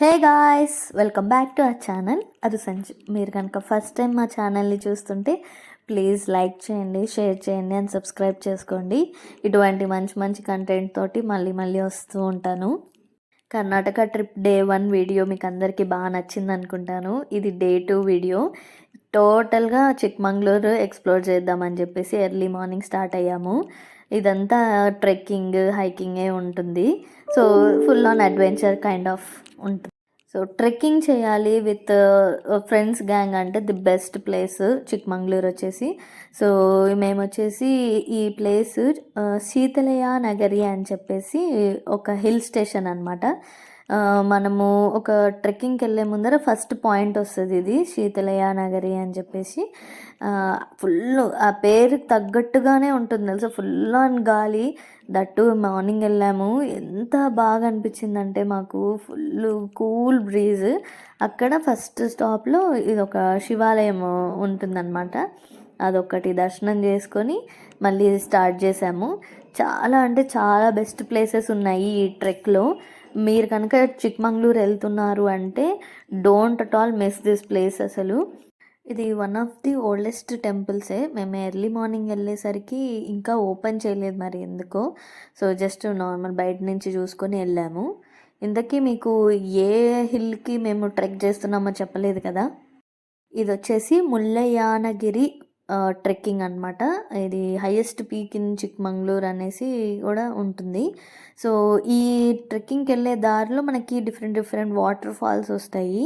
Hey guys welcome back to our channel. అది సంజు మీరు కనుక ఫస్ట్ టైం మా ఛానల్ని చూస్తుంటే ప్లీజ్ లైక్ చేయండి షేర్ చేయండి అండ్ సబ్స్క్రైబ్ చేసుకోండి. ఇటువంటి మంచి మంచి కంటెంట్ తోటి మళ్ళీ మళ్ళీ వస్తూ ఉంటాను. Karnataka trip day one video మీకు అందరికీ బాగా నచ్చింది అనుకుంటాను. ఇది డే టూ వీడియో. టోటల్గా చిక్మంగళూరు ఎక్స్ప్లోర్ చేద్దామని చెప్పేసి ఎర్లీ మార్నింగ్ స్టార్ట్ అయ్యాము. ఇదంతా ట్రెక్కింగ్ హైకింగే ఉంటుంది. So full on adventure kind of ఉంటుంది. సో ట్రెక్కింగ్ చేయాలి విత్ ఫ్రెండ్స్ గ్యాంగ్ అంటే ది బెస్ట్ ప్లేస్ చిక్మంగళూరు వచ్చేసి. సో మేము వచ్చేసి ఈ ప్లేస్ శీతలయ నగరి అని చెప్పేసి ఒక హిల్ స్టేషన్ అనమాట మనము ఒక ట్రెక్కింగ్కి వెళ్ళే ముందర ఫస్ట్ పాయింట్ వస్తుంది ఇది శీతలయ నగరి అని చెప్పేసి. ఫుల్ ఆ పేరు తగ్గట్టుగానే ఉంటుంది తెలుసా? ఫుల్ ఆన్ గాలి. దట్టు మార్నింగ్ వెళ్ళాము. ఎంత బాగా అనిపించిందంటే మాకు ఫుల్ కూల్ బ్రీజ్. అక్కడ ఫస్ట్ స్టాప్లో ఇది ఒక శివాలయం ఉంటుందన్నమాట. అదొకటి దర్శనం చేసుకొని మళ్ళీ స్టార్ట్ చేసాము. చాలా అంటే చాలా బెస్ట్ ప్లేసెస్ ఉన్నాయి ఈ ట్రెక్లో. మీరు కనుక చిక్మంగళూరు వెళ్తున్నారు అంటే don't at all miss this place అసలు. ఇది వన్ ఆఫ్ ది ఓల్డెస్ట్ టెంపుల్సే మేము ఎర్లీ మార్నింగ్ వెళ్ళేసరికి ఇంకా ఓపెన్ చేయలేదు మరి ఎందుకో. సో జస్ట్ నార్మల్ బయట నుంచి చూసుకొని వెళ్ళాము. ఇంతకీ మీకు ఏ హిల్కి మేము ట్రెక్ చేస్తున్నామో చెప్పలేదు కదా? ఇది వచ్చేసి ముల్లయానగిరి ట్రెక్కింగ్ అనమాట ఇది హైయెస్ట్ పీక్ ఇన్ చిక్మంగళూరు అనేసి కూడా ఉంటుంది. సో ఈ ట్రెక్కింగ్కి వెళ్ళే దారిలో మనకి డిఫరెంట్ డిఫరెంట్ వాటర్ ఫాల్స్ వస్తాయి.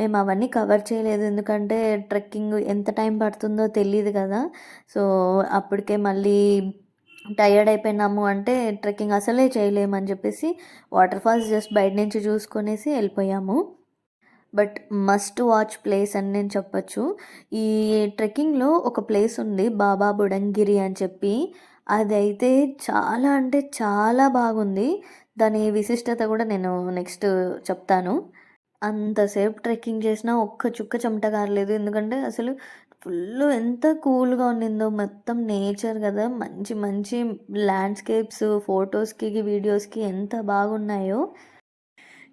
మేము అవన్నీ కవర్ చేయలేదు. ఎందుకంటే ట్రెక్కింగ్ ఎంత టైం పడుతుందో తెలియదు కదా. సో అప్పటికే మళ్ళీ టయర్డ్ అయిపోయినాము అంటే ట్రెక్కింగ్ అసలే చేయలేమని చెప్పేసి వాటర్ ఫాల్స్ జస్ట్ బయట నుంచి చూసుకొనేసి వెళ్ళిపోయాము. బట్ మస్ట్ వాచ్ ప్లేస్ అని నేను చెప్పచ్చు. ఈ ట్రెక్కింగ్లో ఒక ప్లేస్ ఉంది బాబా బుడంగిరి అని చెప్పి. అది అయితే చాలా అంటే చాలా బాగుంది. దాని విశిష్టత కూడా నేను నెక్స్ట్ చెప్తాను. అంతసేపు ట్రెక్కింగ్ చేసినా ఒక్క చుక్క చెమట కారలేదు ఎందుకంటే అసలు ఫుల్ ఎంత కూల్గా ఉండిందో మొత్తం నేచర్ కదా. మంచి మంచి ల్యాండ్స్కేప్స్ ఫొటోస్కి వీడియోస్కి ఎంత బాగున్నాయో.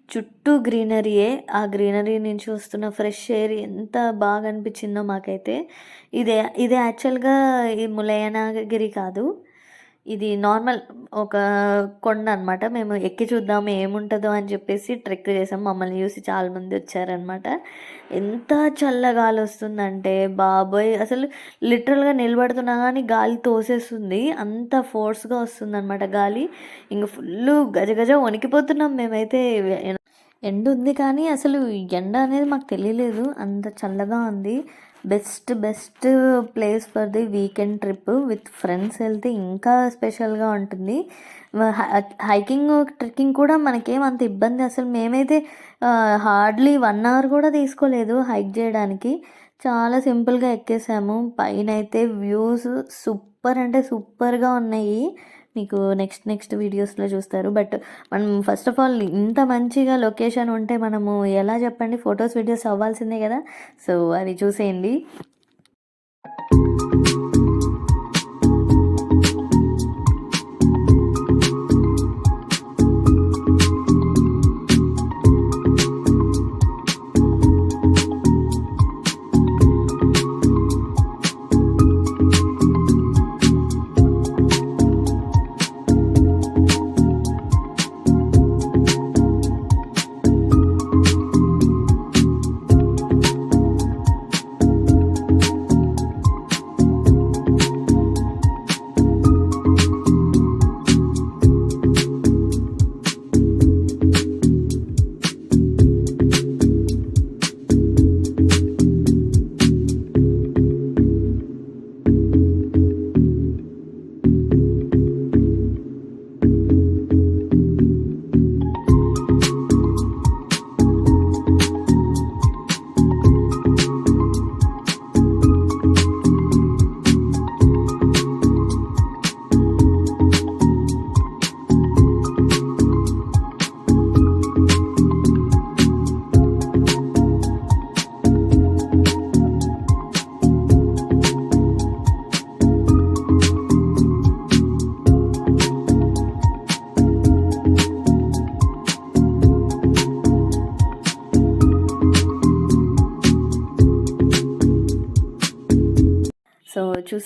చుట్టూ గ్రీనరీయే. ఆ గ్రీనరీ నుంచి వస్తున్న ఫ్రెష్ ఎయిర్ ఎంత బాగా అనిపించిందో మాకైతే ఇదే ఇది యాక్చువల్గా ఈ ములయనగిరి కాదు. ఇది నార్మల్ ఒక కొండ అనమాట మేము ఎక్కి చూద్దాం ఏముంటుందో అని చెప్పేసి ట్రెక్ చేసాం. మమ్మల్ని చూసి చాలామంది వచ్చారనమాట ఎంత చల్లగాలి వస్తుందంటే బాబోయ్! అసలు లిటరల్గా నిలబడుతున్నా కానీ గాలి తోసేస్తుంది. అంత ఫోర్స్గా వస్తుందన్నమాట గాలి. ఇంక ఫుల్ గజ గజ వణికిపోతున్నాం మేమైతే. ఎండ ఉంది కానీ అసలు ఎండ అనేది మాకు తెలియలేదు. అంత చల్లగా ఉంది. Best best place for the weekend trip. With friends వెళ్తే ఇంకా స్పెషల్గా ఉంటుంది. హైకింగ్ ట్రెక్కింగ్ కూడా మనకేం అంత ఇబ్బంది. అసలు మేమైతే హార్డ్లీ వన్ అవర్ కూడా తీసుకోలేదు హైక్ చేయడానికి. చాలా సింపుల్గా ఎక్కేసాము. పైన అయితే వ్యూస్ సూపర్ అంటే సూపర్గా ఉన్నాయి. మీకు నెక్స్ట్ నెక్స్ట్ వీడియోస్లో చూస్తారు. బట్ మనం ఫస్ట్ ఆఫ్ ఆల్ ఇంత మంచిగా లొకేషన్ ఉంటే మనము ఎలా చెప్పండి? ఫొటోస్ వీడియోస్ అవ్వాల్సిందే కదా. సో అది చూసేయండి.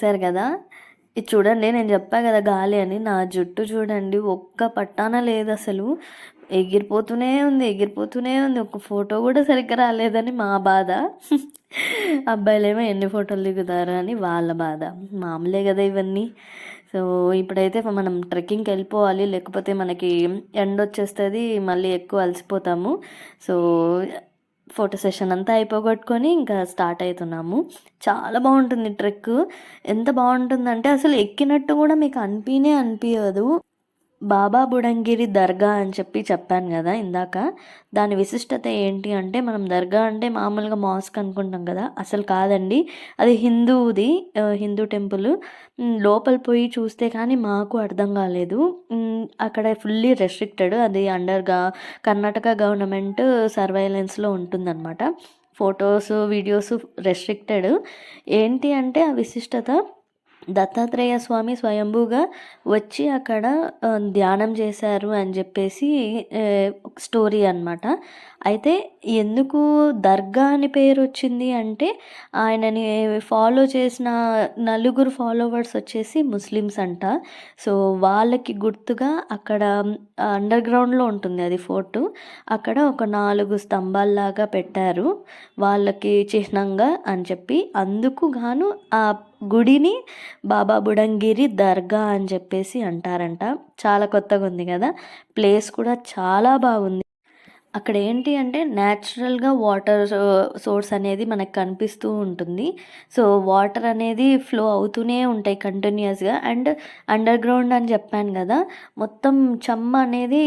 చూసారు కదా? ఇది చూడండి నేను చెప్పా కదా గాలి అని. నా జుట్టు చూడండి ఒక్క పట్టాన లేదు అసలు. ఎగిరిపోతూనే ఉంది ఎగిరిపోతూనే ఉంది. ఒక ఫోటో కూడా సరిగ్గా రాలేదని మా బాధ. అబ్బాయిలేమో ఎన్ని ఫోటోలు దిగుతారు అని వాళ్ళ బాధ. మామూలే కదా ఇవన్నీ. సో ఇప్పుడైతే మనం ట్రెక్కింగ్కి వెళ్ళిపోవాలి. లేకపోతే మనకి ఎండ వచ్చేస్తుంది మళ్ళీ ఎక్కువ అలసిపోతాము. సో ఫోటో సెషన్ అంతా అయిపోగొట్టుకొని ఇంకా స్టార్ట్ అవుతున్నాము చాలా బాగుంటుంది ట్రెక్ ఎంత బాగుంటుందంటే అసలు ఎక్కినట్టు కూడా మీకు అనిపినే అనిపించదు బాబా బుడంగిరి దర్గా అని చెప్పి చెప్పాను కదా ఇందాక. దాని విశిష్టత ఏంటి అంటే మనం దర్గా అంటే మామూలుగా మాస్క్ అనుకుంటాం కదా. అసలు కాదండి. అది హిందూది హిందూ టెంపుల్. లోపల పోయి చూస్తే కానీ మాకు అర్థం కాలేదు. అక్కడ ఫుల్లీ రెస్ట్రిక్టెడ్ అది అండర్గా కర్ణాటక గవర్నమెంట్ సర్వైలెన్స్లో ఉంటుందన్నమాట. ఫొటోస్ వీడియోస్ రెస్ట్రిక్టెడ్ ఏంటి అంటే ఆ విశిష్టత? దత్తాత్రేయ స్వామి స్వయంభూగా వచ్చి అక్కడ ధ్యానం చేశారు అని చెప్పేసి స్టోరీ అనమాట అయితే ఎందుకు దర్గా అని పేరు వచ్చింది అంటే ఆయనని ఫాలో చేసిన నలుగురు ఫాలోవర్స్ వచ్చేసి ముస్లిమ్స్ అంట. సో వాళ్ళకి గుర్తుగా అక్కడ అండర్ గ్రౌండ్లో ఉంటుంది అది ఫోర్టు. అక్కడ ఒక నాలుగు స్తంభాల్లాగా పెట్టారు. వాళ్ళకి చిహ్నంగా అని చెప్పి అందుకు గాను ఆ గుడిని బాబా బుడంగిరి దర్గా అని చెప్పేసి అంటారంట. చాలా కొత్తగా ఉంది కదా. ప్లేస్ కూడా చాలా బాగుంది. అక్కడ ఏంటి అంటే న్యాచురల్గా వాటర్ సోర్స్ అనేది మనకు కనిపిస్తూ ఉంటుంది. సో వాటర్ అనేది ఫ్లో అవుతూనే ఉంటాయి కంటిన్యూస్గా అండ్ అండర్ గ్రౌండ్ అని చెప్పాను కదా. మొత్తం చెమ్మ అనేది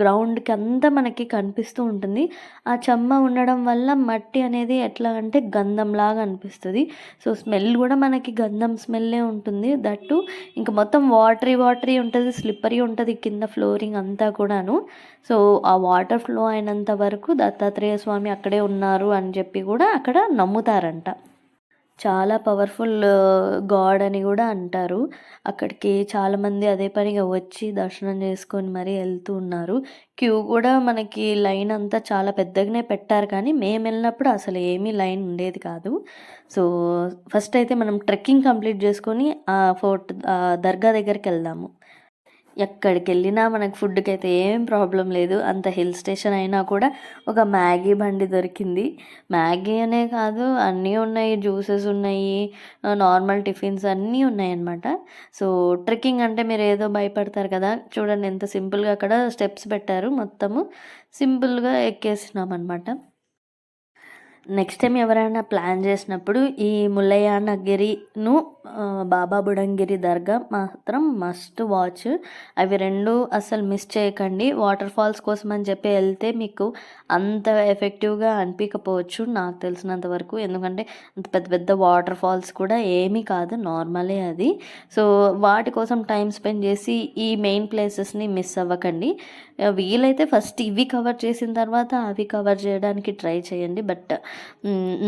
గ్రౌండ్కి అంతా మనకి కనిపిస్తూ ఉంటుంది. ఆ చెమ్మ ఉండడం వల్ల మట్టి అనేది ఎట్లా అంటే గంధంలాగా అనిపిస్తుంది. సో స్మెల్ కూడా మనకి గంధం స్మెల్లే ఉంటుంది. దట్టు ఇంకా మొత్తం వాటరీ వాటరీ ఉంటుంది స్లిప్పరీ ఉంటుంది కింద ఫ్లోరింగ్ అంతా కూడాను. సో ఆ వాటర్ ఫ్లో అయినంత వరకు దత్తాత్రేయ స్వామి అక్కడే ఉన్నారు అని చెప్పి కూడా అక్కడ నమ్ముతారంట. చాలా పవర్ఫుల్ గాడ్ అని కూడా అంటారు. అక్కడికి చాలామంది అదే పనిగా వచ్చి దర్శనం చేసుకొని మరీ వెళ్తూ ఉన్నారు. క్యూ కూడా మనకి లైన్ అంతా చాలా పెద్దగానే పెట్టారు కానీ మేము వెళ్ళినప్పుడు అసలు ఏమీ లైన్ ఉండేది కాదు. సో ఫస్ట్ అయితే మనం ట్రెక్కింగ్ కంప్లీట్ చేసుకొని ఆ ఫోర్ట్ దర్గా దగ్గరికి వెళ్దాము. ఎక్కడికి వెళ్ళినా మనకు ఫుడ్కి అయితే ఏం ప్రాబ్లం లేదు. అంత హిల్ స్టేషన్ అయినా కూడా ఒక మ్యాగీ బండి దొరికింది. మ్యాగీ అనే కాదు అన్నీ ఉన్నాయి. జ్యూసెస్ ఉన్నాయి. నార్మల్ టిఫిన్స్ అన్నీ ఉన్నాయి అన్నమాట సో ట్రెక్కింగ్ అంటే మీరు ఏదో భయపడతారు కదా. చూడండి ఎంత సింపుల్గా అక్కడ స్టెప్స్ పెట్టారు. మొత్తము సింపుల్గా ఎక్కేసినాం అనమాట నెక్స్ట్ టైం ఎవరైనా ప్లాన్ చేసినప్పుడు ఈ ముల్లయానగిరిను బాబా బుడంగిరి దర్గా మాత్రం మస్ట్ వాచ్ అవి రెండు అసలు మిస్ చేయకండి. వాటర్ ఫాల్స్ కోసం అని చెప్పి వెళ్తే మీకు అంత ఎఫెక్టివ్గా అనిపించకపోవచ్చు నాకు తెలిసినంత వరకు. ఎందుకంటే అంత పెద్ద పెద్ద వాటర్ ఫాల్స్ కూడా ఏమీ కాదు నార్మలే అది. సో వాటి కోసం టైం స్పెండ్ చేసి ఈ మెయిన్ ప్లేసెస్ని మిస్ అవ్వకండి. వీలైతే ఫస్ట్ ఇవి కవర్ చేసిన తర్వాత అవి కవర్ చేయడానికి ట్రై చేయండి. బట్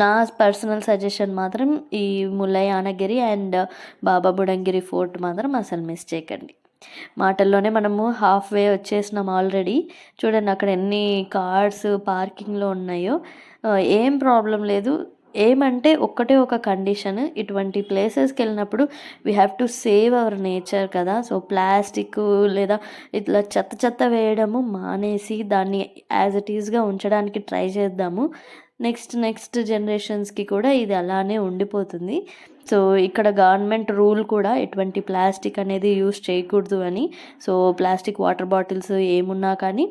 నా పర్సనల్ సజెషన్ మాత్రం ఈ ముల్లయ్యానగిరి అండ్ బాబా బుడంగిరి ఫోర్ట్ మాత్రం అసలు మిస్ చేయకండి. మాటల్లోనే మనము హాఫ్ వే వచ్చేసినాం ఆల్రెడీ చూడండి అక్కడ ఎన్ని కార్స్ పార్కింగ్లో ఉన్నాయో. ఏం ప్రాబ్లం లేదు. ఏమంటే ఒక్కటే ఒక కండిషన్ ఇటువంటి ప్లేసెస్కి వెళ్ళినప్పుడు we have to save our nature కదా. సో ప్లాస్టిక్ లేదా ఇట్లా చెత్త చెత్త వేయడము మానేసి దాన్ని యాజ్ ఇట్ ఈస్గా ఉంచడానికి ట్రై చేద్దాము. నెక్స్ట్ నెక్స్ట్ జనరేషన్స్కి కూడా ఇది అలానే ఉండిపోతుంది. సో ఇక్కడ గవర్నమెంట్ రూల్ కూడా ఎటువంటి ప్లాస్టిక్ అనేది యూస్ చేయకూడదు అని. సో ప్లాస్టిక్ వాటర్ బాటిల్స్ ఏమున్నా కానీ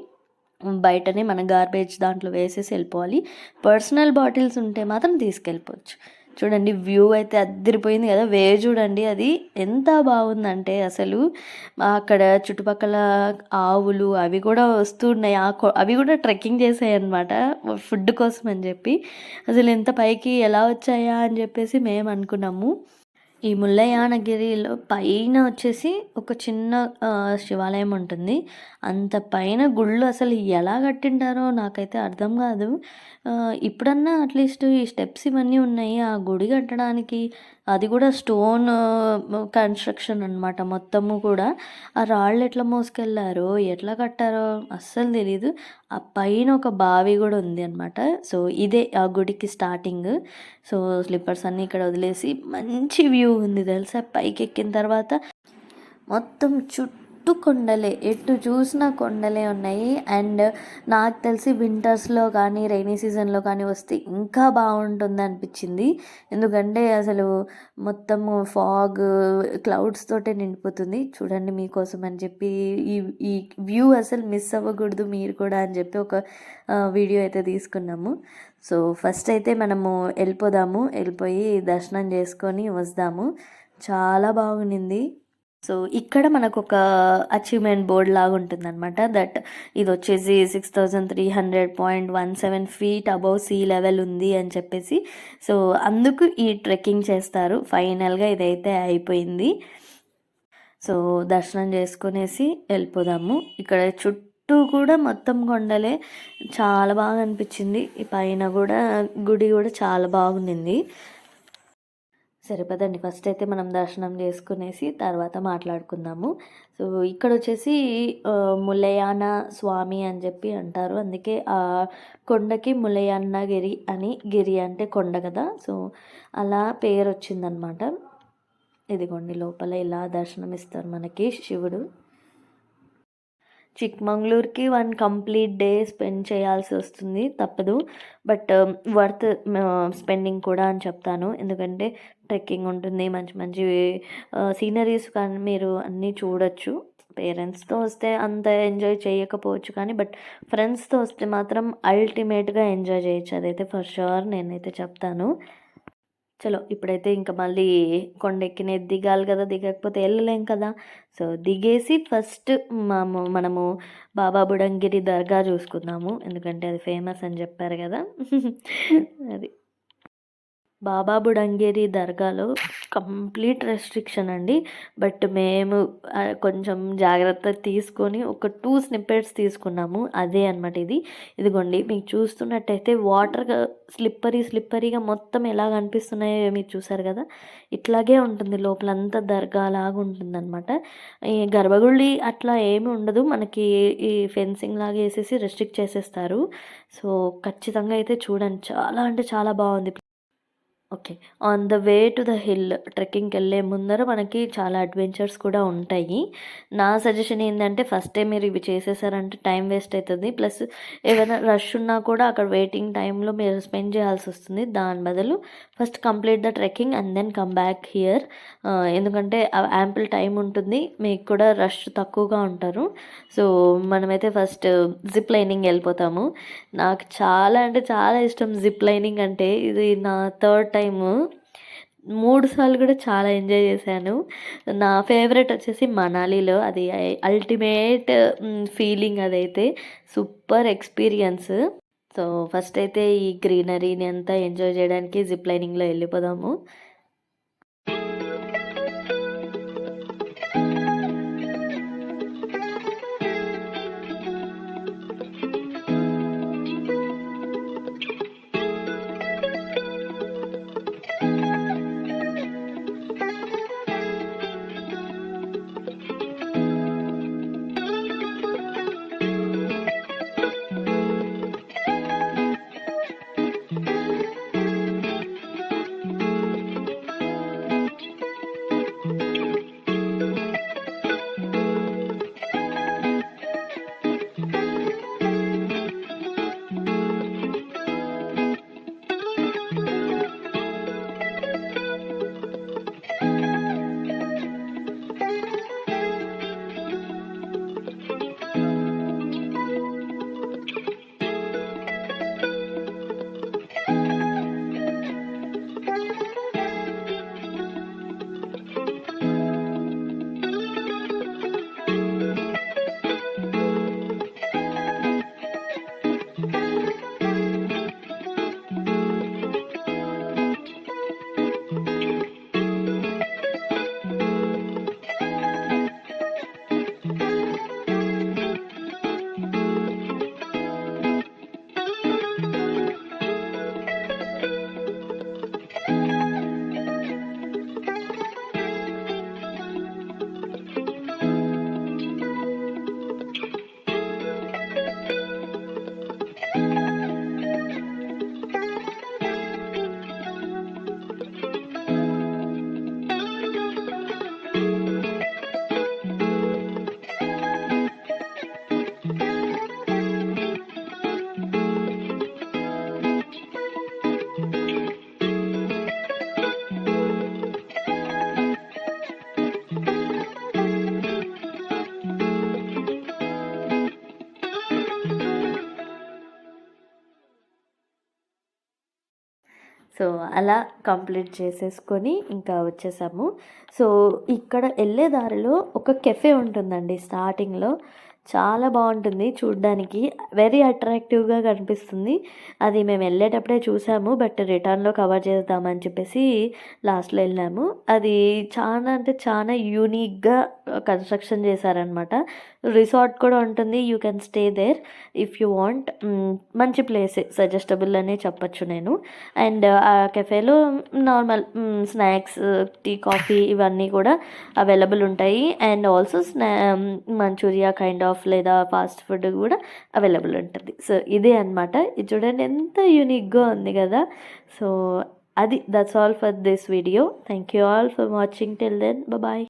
బయటనే మన గార్బేజ్ దాంట్లో వేసేసి వెళ్ళిపోవాలి. పర్సనల్ బాటిల్స్ ఉంటే మాత్రం తీసుకెళ్ళిపోవచ్చు. చూడండి వ్యూ అయితే అద్దరిపోయింది కదా. వే చూడండి అది ఎంత బాగుందంటే అసలు అక్కడ చుట్టుపక్కల ఆవులు అవి కూడా వస్తున్నాయి అవి కూడా ట్రెక్కింగ్ చేసాయి అనమాట ఫుడ్ కోసం అని చెప్పి. అసలు ఎంత పైకి ఎలా వచ్చాయా అని చెప్పేసి మేము అనుకున్నాము ఈ ముల్లయానగిరిలో పైన వచ్చేసి ఒక చిన్న శివాలయం ఉంటుంది. అంత పైన గుళ్ళు అసలు ఎలా కట్టింటారో నాకైతే అర్థం కాదు. ఇప్పుడన్నా అట్లీస్ట్ ఈ స్టెప్స్ ఇవన్నీ ఉన్నాయి. ఆ గుడి కట్టడానికి అది కూడా స్టోన్ కన్స్ట్రక్షన్ అనమాట మొత్తము కూడా. ఆ రాళ్ళు ఎట్లా మోసుకెళ్ళారో ఎట్లా కట్టారో అస్సలు తెలీదు. ఆ పైన ఒక బావి కూడా ఉంది అనమాట సో ఇదే ఆ గుడికి స్టార్టింగ్ సో స్లిప్పర్స్ అన్నీ ఇక్కడ వదిలేసి మంచి వ్యూ ఉంది తెలుసా? పైకి ఎక్కిన తర్వాత మొత్తం చుట్టూ కొండలే ఎటు చూసినా కొండలే ఉన్నాయి. అండ్ నాకు తెలిసి వింటర్స్లో కానీ రైనీ సీజన్లో కానీ వస్తే ఇంకా బాగుంటుంది అనిపించింది. ఎందుకంటే అసలు మొత్తము ఫాగ్ క్లౌడ్స్ తోటే నిండిపోతుంది. చూడండి మీకోసం అని చెప్పి ఈ ఈ వ్యూ అసలు మిస్ అవ్వకూడదు మీరు కూడా అని చెప్పి ఒక వీడియో అయితే తీసుకున్నాము. సో ఫస్ట్ అయితే మనము వెళ్ళిపోదాము. వెళ్ళిపోయి దర్శనం చేసుకొని వస్తాము. చాలా బాగుండింది. సో ఇక్కడ మనకు ఒక అచీవ్మెంట్ బోర్డ్ లాగా ఉంటుంది అనమాట దట్ ఇది వచ్చేసి six thousand three hundred point one seven feet above sea level ఉంది అని చెప్పేసి. సో అందుకు ఈ ట్రెక్కింగ్ చేస్తారు. ఫైనల్గా ఇదైతే అయిపోయింది. సో దర్శనం చేసుకునేసి వెళ్ళిపోదాము. ఇక్కడ చుట్టూ కూడా మొత్తం కొండలే. చాలా బాగా అనిపించింది. ఈ పైన కూడా గుడి కూడా చాలా బాగుండింది. సరిపోదండి ఫస్ట్ అయితే మనం దర్శనం చేసుకునేసి తర్వాత మాట్లాడుకుందాము. సో ఇక్కడ వచ్చేసి ములయాన స్వామి అని చెప్పి అంటారు. అందుకే ఆ కొండకి ములయన్న గిరి అని గిరి అంటే కొండ కదా. సో అలా పేరు వచ్చిందనమాట. ఇదిగోండి లోపల ఇలా దర్శనం ఇస్తారు మనకి శివుడు. చిక్మంగళూరుకి వన్ కంప్లీట్ డే స్పెండ్ చేయాల్సి వస్తుంది. తప్పదు. బట్ వర్త్ స్పెండింగ్ కూడా అని చెప్తాను. ఎందుకంటే ట్రెక్కింగ్ ఉంటుంది మంచి మంచి సీనరీస్ కానీ మీరు అన్నీ చూడొచ్చు. పేరెంట్స్తో వస్తే అంత ఎంజాయ్ చేయకపోవచ్చు కానీ బట్ ఫ్రెండ్స్తో వస్తే మాత్రం అల్టిమేట్గా ఎంజాయ్ చేయొచ్చు. అదైతే ఫర్ షూర్ నేనైతే చెప్తాను. చలో ఇప్పుడైతే ఇంకా మళ్ళీ కొండెక్కినే దిగాలి కదా దిగకపోతే వెళ్ళలేం కదా. సో దిగేసి ఫస్ట్ మాము మనము బాబా బుడంగిరి దర్గా చూసుకుందాము. ఎందుకంటే అది ఫేమస్ అని చెప్పారు కదా. అది. బాబా బుడంగేరి దర్గాలో కంప్లీట్ రెస్ట్రిక్షన్ అండి. బట్ మేము కొంచెం జాగ్రత్త తీసుకొని ఒక టూ స్నిప్పెట్స్ తీసుకున్నాము. అదే అనమాట ఇది. ఇదిగోండి మీకు చూస్తున్నట్టయితే వాటర్ స్లిప్పరీ స్లిప్పరీగా మొత్తం ఎలా కనిపిస్తున్నాయో మీరు చూసారు కదా? ఇట్లాగే ఉంటుంది లోపలంతా దర్గా లాగా ఉంటుంది అనమాట ఈ గర్భగుడి అట్లా ఏమి ఉండదు. మనకి ఈ ఫెన్సింగ్ లాగా వేసేసి రెస్ట్రిక్ట్ చేసేస్తారు. సో ఖచ్చితంగా అయితే చూడండి. చాలా అంటే చాలా బాగుంది. Okay. On the way to the hill ట్రెక్కింగ్కి వెళ్ళే ముందర మనకి చాలా అడ్వెంచర్స్ కూడా ఉంటాయి. నా సజెషన్ ఏంటంటే ఫస్ట్ టైం మీరు ఇవి చేసేసారంటే టైం వేస్ట్ అవుతుంది ప్లస్ ఏమైనా రష్ ఉన్నా కూడా అక్కడ వెయిటింగ్ టైంలో మీరు స్పెండ్ చేయాల్సి వస్తుంది. దాని బదులు first complete the trekking and then come back here ఎందుకంటే యాంపుల్ టైం ఉంటుంది. మీకు కూడా రష్ తక్కువగా ఉంటారు. సో మనమైతే ఫస్ట్ జిప్ లైనింగ్ వెళ్ళిపోతాము. నాకు చాలా అంటే చాలా ఇష్టం జిప్ లైనింగ్ అంటే. ఇది నా థర్డ్ టైం టైము. మూడు సార్లు కూడా చాలా ఎంజాయ్ చేశాను. నా ఫేవరెట్ వచ్చేసి మనాలిలో. అది అల్టిమేట్ ఫీలింగ్ అదైతే సూపర్ ఎక్స్పీరియన్స్. సో ఫస్ట్ అయితే ఈ గ్రీనరీని అంతా ఎంజాయ్ చేయడానికి జిప్ లైనింగ్లో వెళ్ళిపోదాము. సో అలా కంప్లీట్ చేసేసుకొని ఇంకా వచ్చేసాము. సో ఇక్కడ వెళ్ళే దారిలో ఒక కెఫే ఉంటుందండి స్టార్టింగ్లో. చాలా బాగుంటుంది చూడ్డానికి. వెరీ అట్రాక్టివ్గా కనిపిస్తుంది. అది మేము వెళ్ళేటప్పుడే చూసాము బట్ రిటర్న్లో కవర్ చేద్దామని చెప్పేసి లాస్ట్లో వెళ్ళాము. అది చాలా అంటే చాలా యూనిక్గా కన్స్ట్రక్షన్ చేశారనమాట రిసార్ట్ కూడా ఉంటుంది you can stay there if you want మంచి ప్లేస్ సజెస్టబుల్ అనే చెప్పచ్చు నేను. అండ్ ఆ కెఫేలో నార్మల్ స్నాక్స్ టీ కాఫీ ఇవన్నీ కూడా అవైలబుల్ ఉంటాయి. అండ్ ఆల్సో స్నా మంచూరియా కైండ్ ఆఫ్ లేదా ఫాస్ట్ ఫుడ్ కూడా అవైలబుల్ ఉంటుంది. సో ఇదే అనమాట ఇది చూడండి ఎంత యూనిక్గా ఉంది కదా. సో అది that's all for this video thank you all for watching till then bye